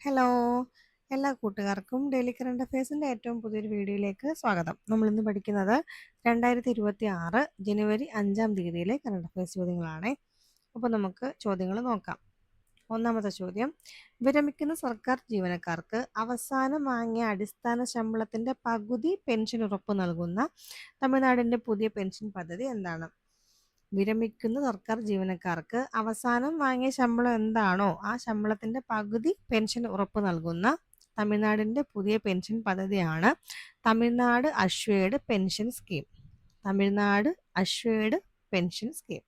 Hello. എല്ലാ കൂട്ടുകാർക്കും daily current അഫയേഴ്സിന്റെ ഏറ്റവും പുതിയൊരു വീഡിയോയിലേക്ക് സ്വാഗതം. നമ്മൾ ഇന്ന് പഠിക്കുന്നത് രണ്ടായിരത്തി ഇരുപത്തി ആറ് ജനുവരി അഞ്ചാം തീയതിയിലെ കറണ്ട് അഫയേഴ്സ് ചോദ്യങ്ങളാണ്. അപ്പോൾ നമുക്ക് ചോദ്യങ്ങൾ നോക്കാം. ഒന്നാമത്തെ ചോദ്യം. വിരമിക്കുന്ന സർക്കാർ ജീവനക്കാർക്ക് അവസാനം വാങ്ങിയ അടിസ്ഥാന ശമ്പളത്തിന്റെ പകുതി പെൻഷൻ ഉറപ്പ് നൽകുന്ന തമിഴ്നാടിന്റെ പുതിയ പെൻഷൻ പദ്ധതി എന്താണ്? വിരമിക്കുന്ന സർക്കാർ ജീവനക്കാർക്ക് അവസാനം വാങ്ങിയ ശമ്പളം എന്താണോ ആ ശമ്പളത്തിന്റെ പകുതി പെൻഷൻ ഉറപ്പ് നൽകുന്ന തമിഴ്നാടിന്റെ പുതിയ പെൻഷൻ പദ്ധതിയാണ് Tamil Nadu assured pension scheme. Tamil Nadu assured pension scheme.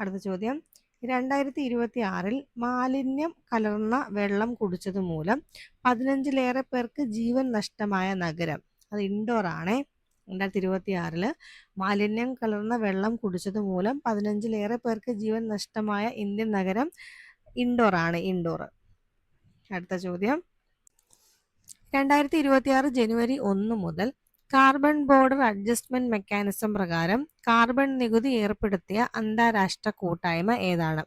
അടുത്ത ചോദ്യം. രണ്ടായിരത്തി ഇരുപത്തി ആറിൽ മാലിന്യം കലർന്ന വെള്ളം കുടിച്ചത് മൂലം പതിനഞ്ചിലേറെ പേർക്ക് ജീവൻ നഷ്ടമായ നഗരം. അത് ഇൻഡോർ ആണേ. രണ്ടായിരത്തി ഇരുപത്തി ആറിൽ മാലിന്യം കലർന്ന വെള്ളം കുടിച്ചത് മൂലം പതിനഞ്ചിലേറെ പേർക്ക് ജീവൻ നഷ്ടമായ ഇന്ത്യൻ നഗരം ഇൻഡോർ ആണ് ഇൻഡോർ. അടുത്ത ചോദ്യം. രണ്ടായിരത്തി ഇരുപത്തി ആറ് ജനുവരി ഒന്ന് മുതൽ കാർബൺ ബോർഡർ അഡ്ജസ്റ്റ്മെന്റ് മെക്കാനിസം പ്രകാരം കാർബൺ നികുതി ഏർപ്പെടുത്തിയ അന്താരാഷ്ട്ര കൂട്ടായ്മ ഏതാണ്?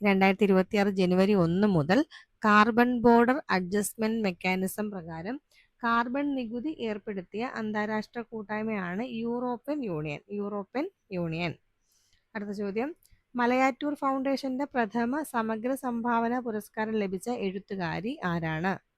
രണ്ടായിരത്തി ഇരുപത്തി ആറ് ജനുവരി ഒന്ന് മുതൽ കാർബൺ ബോർഡർ അഡ്ജസ്റ്റ്മെന്റ് മെക്കാനിസം പ്രകാരം കാർബൺ നികുതി ഏർപ്പെടുത്തിയ അന്താരാഷ്ട്ര കൂട്ടായ്മയാണ് യൂറോപ്യൻ യൂണിയൻ യൂറോപ്യൻ യൂണിയൻ. അടുത്ത ചോദ്യം. മലയാറ്റൂർ ഫൗണ്ടേഷന്റെ പ്രഥമ സമഗ്ര സംഭാവന പുരസ്കാരം ലഭിച്ച എഴുത്തുകാരി ആരാണ്?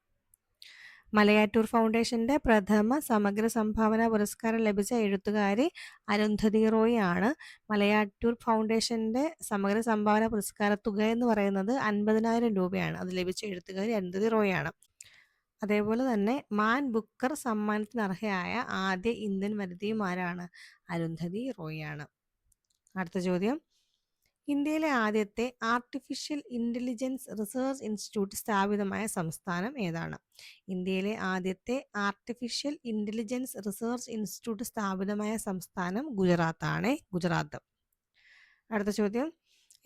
മലയാറ്റൂർ ഫൗണ്ടേഷന്റെ പ്രഥമ സമഗ്ര സംഭാവന പുരസ്കാരം ലഭിച്ച എഴുത്തുകാരി അരുന്ധതി റോയ് ആണ്. മലയാറ്റൂർ ഫൗണ്ടേഷന്റെ സമഗ്ര സംഭാവന പുരസ്കാര തുക എന്ന് പറയുന്നത് അൻപതിനായിരം രൂപയാണ്. അത് ലഭിച്ച എഴുത്തുകാരി അരുന്ധതി റോയ് ആണ്. അതേപോലെ തന്നെ മാൻ ബുക്കർ സമ്മാനത്തിന് അർഹയായ ആദ്യ ഇന്ത്യൻ വനിതയും ആരാണ്? അരുന്ധതി റോയാണ് അടുത്ത ചോദ്യം. ഇന്ത്യയിലെ ആദ്യത്തെ ആർട്ടിഫിഷ്യൽ ഇന്റലിജൻസ് റിസർച്ച് ഇൻസ്റ്റിറ്റ്യൂട്ട് സ്ഥാപിതമായ സംസ്ഥാനം ഏതാണ്? ഇന്ത്യയിലെ ആദ്യത്തെ ആർട്ടിഫിഷ്യൽ ഇന്റലിജൻസ് റിസർച്ച് ഇൻസ്റ്റിറ്റ്യൂട്ട് സ്ഥാപിതമായ സംസ്ഥാനം ഗുജറാത്താണ്. ഗുജറാത്ത്. അടുത്ത ചോദ്യം.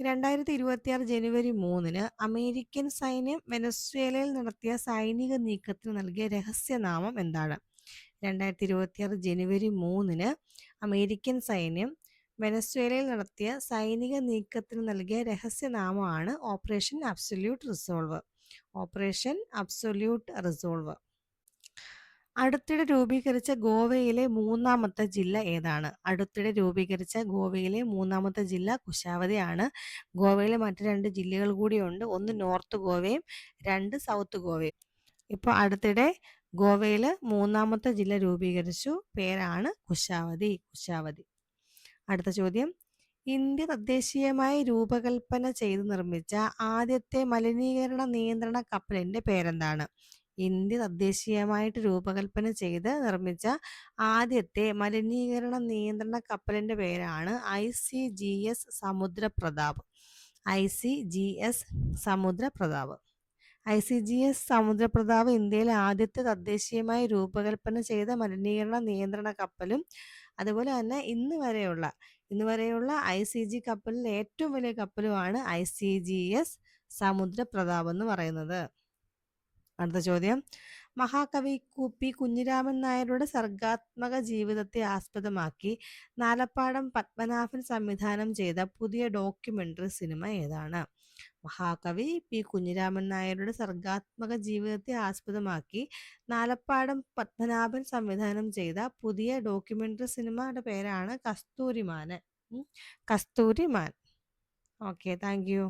രണ്ടായിരത്തി ഇരുപത്തിയാറ് ജനുവരി മൂന്നിന് അമേരിക്കൻ സൈന്യം വെനസ്വേലയിൽ നടത്തിയ സൈനിക നീക്കത്തിന് നൽകിയ രഹസ്യനാമം എന്താണ്? രണ്ടായിരത്തി ഇരുപത്തിയാറ് ജനുവരി മൂന്നിന് അമേരിക്കൻ സൈന്യം വെനസ്വേലയിൽ നടത്തിയ സൈനിക നീക്കത്തിന് നൽകിയ രഹസ്യനാമമാണ് operation absolute resolve. Operation absolute resolve. അടുത്തിടെ രൂപീകരിച്ച ഗോവയിലെ മൂന്നാമത്തെ ജില്ല ഏതാണ്? അടുത്തിടെ രൂപീകരിച്ച ഗോവയിലെ മൂന്നാമത്തെ ജില്ല കുശാവതിയാണ്. ഗോവയിലെ മറ്റു രണ്ട് ജില്ലകൾ കൂടിയുണ്ട്. ഒന്ന് നോർത്ത് ഗോവയും രണ്ട് സൗത്ത് ഗോവയും. ഇപ്പോൾ അടുത്തിടെ ഗോവയിൽ മൂന്നാമത്തെ ജില്ല രൂപീകരിച്ചു. പേരാണ് കുശാവതി കുശാവതി. അടുത്ത ചോദ്യം. ഇന്ത്യ തദ്ദേശീയമായി രൂപകൽപ്പന ചെയ്ത് നിർമ്മിച്ച ആദ്യത്തെ മലിനീകരണ നിയന്ത്രണ കപ്പലിന്റെ പേരെന്താണ്? ഇന്ത്യ തദ്ദേശീയമായിട്ട് രൂപകൽപ്പന ചെയ്ത് നിർമ്മിച്ച ആദ്യത്തെ മലിനീകരണ നിയന്ത്രണ കപ്പലിന്റെ പേരാണ് I C G S Samudrapratap. I C G S Samudrapratap. I C G S Samudrapratap ഇന്ത്യയിലെ ആദ്യത്തെ തദ്ദേശീയമായി രൂപകൽപ്പന ചെയ്ത മലിനീകരണ നിയന്ത്രണ കപ്പലും അതുപോലെ തന്നെ ഇന്ന് വരെയുള്ള ഇന്ന് വരെയുള്ള ഐ സി ജി കപ്പലിൽ ഏറ്റവും വലിയ കപ്പലുമാണ് I C G S Samudrapratap എന്ന് പറയുന്നത്. അടുത്ത ചോദ്യം. മഹാകവി പി കുഞ്ഞിരാമൻ നായരുടെ സർഗാത്മക ജീവിതത്തെ ആസ്പദമാക്കി നാലപ്പാടം പത്മനാഭൻ സംവിധാനം ചെയ്ത പുതിയ ഡോക്യുമെന്ററി സിനിമ ഏതാണ്? മഹാകവി പി കുഞ്ഞിരാമൻ നായരുടെ സർഗാത്മക ജീവിതത്തെ ആസ്പദമാക്കി നാലപ്പാടം പത്മനാഭൻ സംവിധാനം ചെയ്ത പുതിയ ഡോക്യുമെന്ററി സിനിമയുടെ പേരാണ് Kasthooriman. Kasthooriman. Okay thank you.